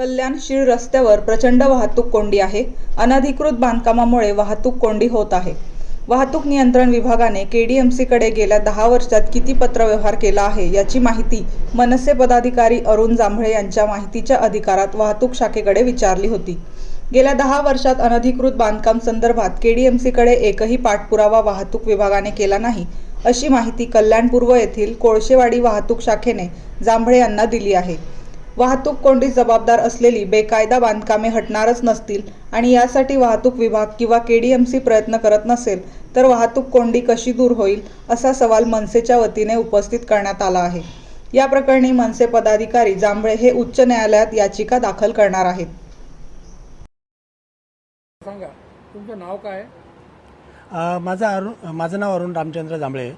कल्याण शीळ रस्त्यावर प्रचंड वाहतूक कोंडी आहे. अनधिकृत बांधकामामुळे वाहतूक कोंडी होत आहे. वाहतूक नियंत्रण विभागाने के डी एम सीकडे गेल्या दहा वर्षात किती पत्रव्यवहार केला आहे याची माहिती मनसे पदाधिकारी अरुण जांभळे यांच्या माहितीच्या अधिकारात वाहतूक शाखेकडे विचारली होती. गेल्या दहा वर्षात अनधिकृत बांधकाम संदर्भात के डी एम सीकडे एकही पाठपुरावा वाहतूक विभागाने केला नाही अशी माहिती कल्याण पूर्व येथील कोळशेवाडी वाहतूक शाखेने जांभळे यांना दिली आहे. वाहतूक कोंडीस जबाबदार असलेली बेकायदा बांधकामे हटणारच नसतील आणि यासाठी वाहतूक विभाग किंवा केडीएमसी प्रयत्न करत नसेल तर वाहतूक कोंडी कशी दूर होईल असा सवाल मनसेच्या वतीने उपस्थित करण्यात आला आहे. या प्रकरणी मनसे पदाधिकारी जांभळे हे उच्च न्यायालयात याचिका दाखल करणार आहेत. सांगा तुमचं नाव काय माझं अरुण माझं नाव अरुण रामचंद्र जांभळे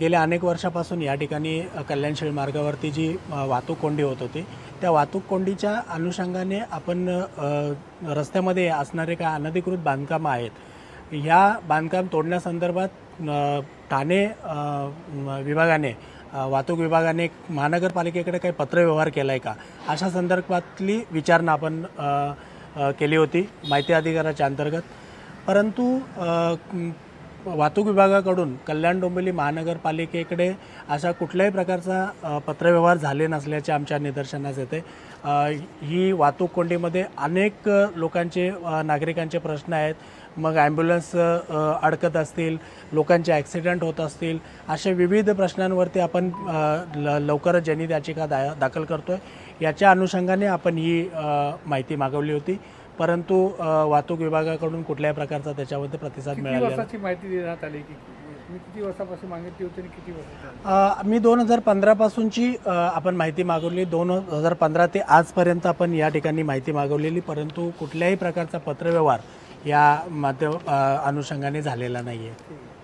गेल्या अनेक वर्षापासून या ठिकाणी कल्याणशील मार्गावरती जी वाहतूक कोंडी होत होती त्या वाहतूक कोंडीच्या अनुषंगाने आपण रस्त्यामध्ये असणारे काय अनधिकृत बांधकामं आहेत ह्या बांधकाम तोडण्यासंदर्भात ठाणे विभागाने वाहतूक विभागाने महानगरपालिकेकडे काही पत्रव्यवहार केला आहे का? अशा संदर्भातली विचारणा आपण केली होती माहिती अधिकाराच्या अंतर्गत. परंतु वाहतूक विभागाकडून कल्याण डोंबिवली महानगरपालिकेकडे अशा कुठल्याही प्रकारचा पत्रव्यवहार झाले नसल्याचे आमच्या निदर्शनास येते. ही वाहतूक कोंडीमध्ये अनेक लोकांचे नागरिकांचे प्रश्न आहेत. मग ॲम्ब्युलन्स अडकत असतील लोकांचे ॲक्सिडेंट होत असतील अशा विविध प्रश्नांवरती आपण ल लवकरच जनित याचिका दा दाखल करतो आहे याच्या अनुषंगाने आपण ही माहिती मागवली होती. परंतु वाहतूक विभागाकडून कुठल्याही प्रकारचा त्याच्यामध्ये प्रतिसाद. वर्षाची माहिती देण्यात आली की तुम्ही किती वर्षापासून मागितली होती आणि किती वर्ष मी दोन हजार पंधरापासूनची आपण माहिती मागवली. दोन हजार पंधरा ते आजपर्यंत आपण या ठिकाणी माहिती मागवलेली परंतु कुठल्याही प्रकारचा पत्रव्यवहार या माध्यम अनुषंगाने झालेला नाही आहे